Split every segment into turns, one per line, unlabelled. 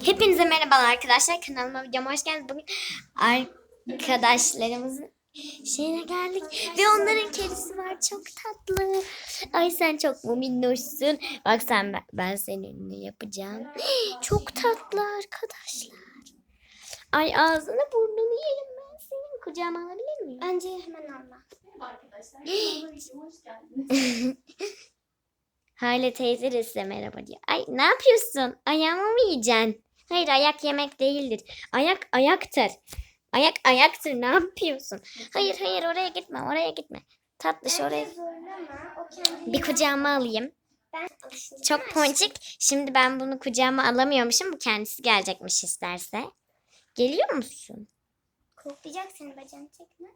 Hepinize merhabalar arkadaşlar. Kanalıma videoma hoş geldiniz. Bugün arkadaşlarımızın şeyine geldik. Ve onların kedisi var. Çok tatlı. Ay sen çok mu minnoşsun. Bak sen ben, ben senin ünlü yapacağım. Çok tatlı arkadaşlar. Ay ağzını burnunu yerim ben senin. Kucağıma alabilir miyim?
Bence hemen alma.
Arkadaşlar kanalıma videoma hoş geldiniz.
Hale teyze de size merhaba diyor. Ay ne yapıyorsun? Ayağımı mı yiyeceksin? Hayır ayak yemek değildir. Ayak ayaktır. Ayak ayaktır. Ne yapıyorsun? Hayır hayır oraya gitme oraya gitme. Tatlış oraya. Bir kucağıma alayım. Çok ponçik. Şimdi ben bunu kucağıma alamıyormuşum. Bu kendisi gelecekmiş isterse. Geliyor musun?
Koklayacak seni bacağını çekme.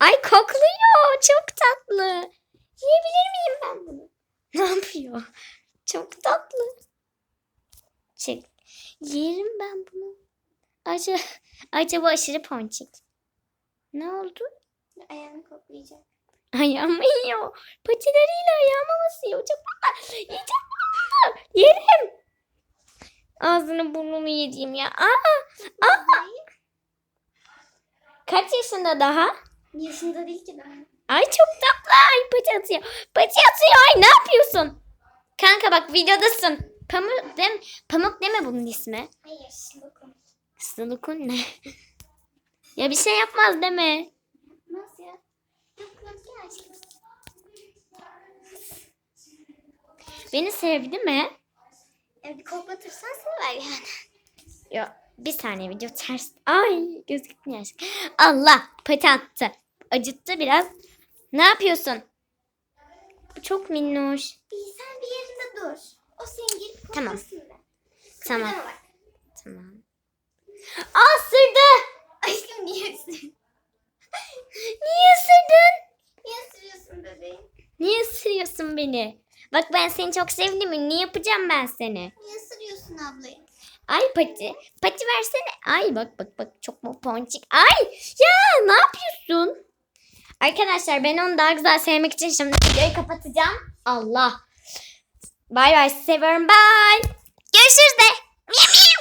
Ay kokluyor. Çok tatlı. Yiyebilir miyim ben bunu? Ne yapıyor? Çok tatlı. Çek. Yerim ben bunu. Acaba, acaba aşırı ponçik. Ne oldu?
Ayağını koklayacak.
Ayağımı yiyor. Patileriyle ayağıma basıyor. Çok tatlı. Yiyeceğim bunu. Yerim. Ağzını burnunu yediğim ya. Aa, aa. Kaç yaşında daha?
Yaşında değil ki daha.
Ay çok tatlı. Ay pati atıyor. Pati atıyor. Ay ne yapıyorsun? Kanka bak videodasın. Pamuk dem Pamuk deme bunun ismi.
Hayır, lokum.
Sılukun ne? ya bir şey yapmaz deme.
Nasıl ya? Yok yok ya aşkım.
Beni sevdi mi?
E, bir koklatırsan sever yani.
Ya bir saniye video ters. Ay gözükmüyor aşkım. Allah pati attı. Acıttı biraz. Ne yapıyorsun? Bu çok minnoş.
Sen bir yerinde dur. O seni gelip
Tamam.
koklasın da.
Tamam.
Kıpırdama bak.
Tamam. Aa ısırdı.
Aşkım niye ısırıyorsun?
Niye ısırdın?
Niye ısırıyorsun bebeğim?
Niye ısırıyorsun beni? Bak ben seni çok sevdim mi? Niye yapacağım ben seni?
Niye ısırıyorsun ablayı?
Ay pati. Pati versene. Ay bak bak bak çok mu ponçik. Ay ya ne yapıyorsun? Arkadaşlar ben onu daha güzel sevmek için şimdi videoyu kapatacağım. Allah. Bay bay seviyorum. Bye. Görüşürüz de.